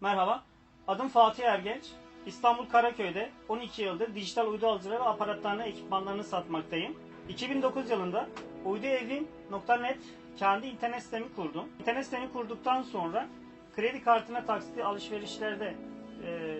Merhaba, adım Fatih Ergenç. İstanbul Karaköy'de 12 yıldır dijital uydu alıcıları ve aparatlarını, ekipmanlarını satmaktayım. 2009 yılında uyduevim.net kendi internet sitemi kurdum. İnternet sitemi kurduktan sonra kredi kartına taksitli alışverişlerde e,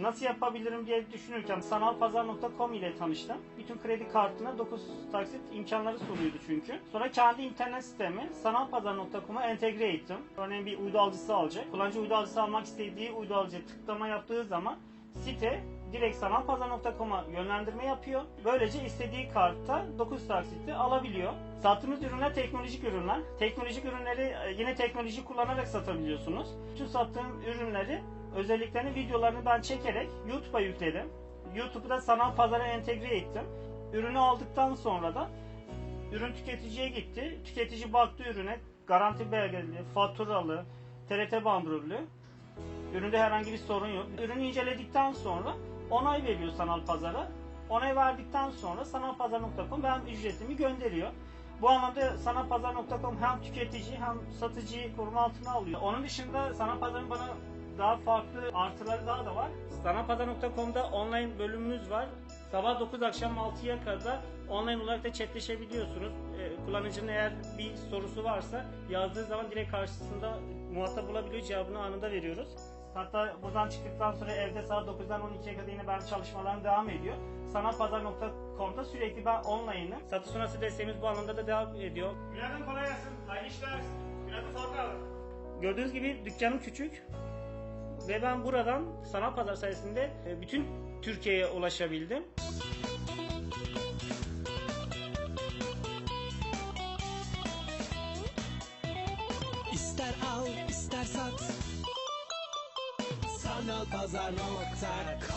nasıl yapabilirim diye düşünürken sanalpazar.com ile tanıştım. Bütün kredi kartına 9 taksit imkanları sunuyordu çünkü. Sonra kendi internet sitemi sanalpazar.com'a entegre ettim. Örneğin bir uydu alıcısı alacak. Kullanıcı uydu alıcısı almak istediği uydu alıcıya tıklama yaptığı zaman site direkt sanalpazar.com'a yönlendirme yapıyor. Böylece istediği kartta 9 taksitle alabiliyor. Sattığımız ürünler teknolojik ürünler. Teknolojik ürünleri e, yine teknoloji kullanarak satabiliyorsunuz. Bütün sattığım ürünleri özelliklerini, videolarını ben çekerek YouTube'a yükledim. YouTube'da sanal pazara entegre ettim. Ürünü aldıktan sonra da ürün tüketiciye gitti. Tüketici baktı ürüne garanti belgeli, faturalı, TRT bamburlu. Üründe herhangi bir sorun yok. Ürünü inceledikten sonra onay veriyor sanal pazara. Onay verdikten sonra sanalpazar.com hem ücretimi gönderiyor. Bu anlamda sanalpazar.com hem tüketici hem satıcıyı koruma altına alıyor. Onun dışında sanalpazarın bana daha farklı artıları daha da var. Sanalpazar.com'da online bölümümüz var. Sabah 9 akşam 6'ya kadar online olarak da chatleşebiliyorsunuz. Ee, kullanıcının eğer bir sorusu varsa yazdığı zaman direkt karşısında muhatap bulabiliyor. Cevabını anında veriyoruz. Hatta buradan çıktıktan sonra evde saat 9'dan 12'ye kadar yine ben çalışmalarım devam ediyor. Sanatpazar.com'da sürekli ben online'ım. Satış sonrası desteğimiz bu anlamda da devam ediyor. Günaydın kolay gelsin. Hayırlı işler. Günaydın Faruk abi. Gördüğünüz gibi dükkanım küçük ve ben buradan sanat pazar sayesinde e, bütün Türkiye'ye ulaşabildim. İster al ister sat Sanalpazar.com